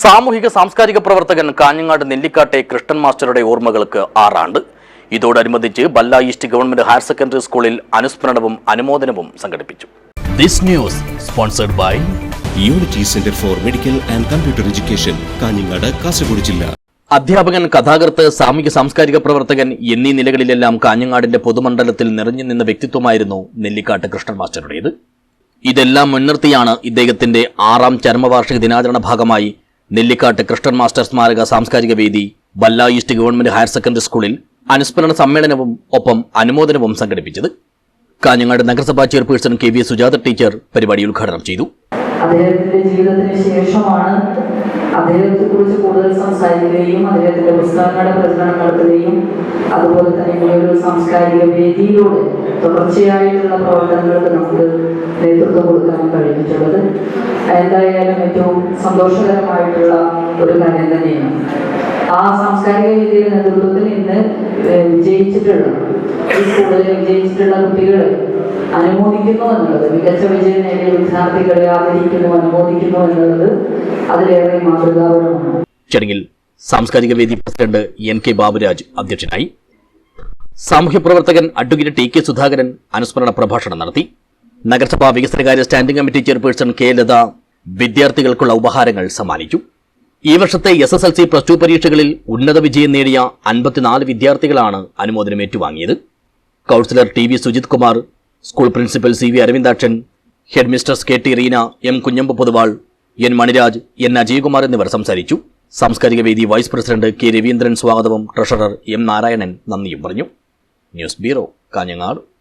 സാമൂഹിക സാംസ്കാരിക പ്രവർത്തകൻ കാഞ്ഞങ്ങാട് നെല്ലിക്കാട്ടെ കൃഷ്ണൻ മാസ്റ്ററുടെ ഓർമ്മകൾക്ക് ആറാണ്ട്. ഇതോടനുബന്ധിച്ച് Balla east government higher secondary സ്കൂളിൽ അനുസ്മരണവും അനുമോദനവും സംഘടിപ്പിച്ചു. This news sponsored by unity centre for medical and computer education Kanhangad Kasaragod ജില്ല. അധ്യാപകൻ കഥാകൃത്ത് സാമൂഹിക സാംസ്കാരിക പ്രവർത്തകൻ എന്നീ നിലകളിലെല്ലാം കാഞ്ഞങ്ങാടിന്റെ പൊതുമണ്ഡലത്തിൽ നിറഞ്ഞു നിന്ന വ്യക്തിത്വമായിരുന്നു നെല്ലിക്കാട്ട് കൃഷ്ണൻ മാസ്റ്ററുടേത്. ഇതെല്ലാം മുൻനിർത്തിയാണ് ഇദ്ദേഹത്തിന്റെ ആറാം ചരമവാർഷിക ദിനാചരണ ഭാഗമായി നെല്ലിക്കാട്ട് കൃഷ്ണൻ മാസ്റ്റർ സ്മാരക സാംസ്കാരിക വേദി Balla east government higher secondary സ്കൂളിൽ അനുസ്മരണ സമ്മേളനവും ഒപ്പം അനുമോദനവും സംഘടിപ്പിച്ചത്. കാഞ്ഞങ്ങാട് നഗരസഭാ chairperson K V Sujatha teacher പരിപാടി ഉദ്ഘാടനം ചെയ്തു. അദ്ദേഹത്തിന്റെ ജീവിതത്തിന് ശേഷമാണ് അദ്ദേഹത്തെ കുറിച്ച് കൂടുതൽ സംസാരിക്കുകയും അദ്ദേഹത്തിന്റെ പുസ്തകങ്ങളുടെ പ്രചരണം നടത്തുകയും അതുപോലെ തന്നെ ഒരു സാംസ്കാരിക വേദിയിലൂടെ തുടർച്ചയായിട്ടുള്ള പ്രവർത്തനങ്ങൾക്ക് നമുക്ക് നേതൃത്വം കൊടുക്കാനും കഴിഞ്ഞിട്ടുള്ളത് എന്തായാലും ഏറ്റവും സന്തോഷകരമായിട്ടുള്ള ഒരു കാര്യം തന്നെയാണ്. ആ സാംസ്കാരിക വേദിയുടെ നേതൃത്വത്തിൽ ഇന്ന് വിജയിച്ചിട്ടുള്ള ഈ സ്കൂളിൽ വിജയിച്ചിട്ടുള്ള കുട്ടികളെ അനുമോദിക്കുന്നു എന്നുള്ളത് മികച്ച വിജയം നേടിയ വിദ്യാർത്ഥികളെ ആദരിക്കുന്നു അനുമോദിക്കുന്നു എന്നുള്ളത് അതിലേറെ മാതൃകാപരമാണ്. ചടങ്ങിൽ സാംസ്കാരിക വേദി പ്രസിഡന്റ് എൻ കെ ബാബുരാജ് അധ്യക്ഷനായി സാമൂഹ്യ പ്രവർത്തകൻ അഡ്വക്കേറ്റ് ടി കെ സുധാകരൻ അനുസ്മരണ പ്രഭാഷണം നടത്തി. നഗരസഭാ വികസനകാര്യ standing committee chairperson K Latha വിദ്യാർത്ഥികൾക്കുള്ള ഉപഹാരങ്ങൾ സമ്മാനിച്ചു. ഈ വർഷത്തെ S S L C plus two പരീക്ഷകളിൽ ഉന്നത വിജയം നേടിയ അൻപത്തിനാല് വിദ്യാർത്ഥികളാണ് അനുമോദനം ഏറ്റുവാങ്ങിയത് councillor T V Sujith Kumar school principal C V Aravindakshan head mistress K T Reena M Kunhamba Poduval N Maniraj N Ajayakumar എന്നിവർ സംസാരിച്ചു. സാംസ്കാരിക വേദി വൈസ് പ്രസിഡന്റ് കെ രവീന്ദ്രൻ സ്വാഗതവും ട്രഷറർ എം നാരായണൻ നന്ദിയും പറഞ്ഞു. News bureau Kanhangad.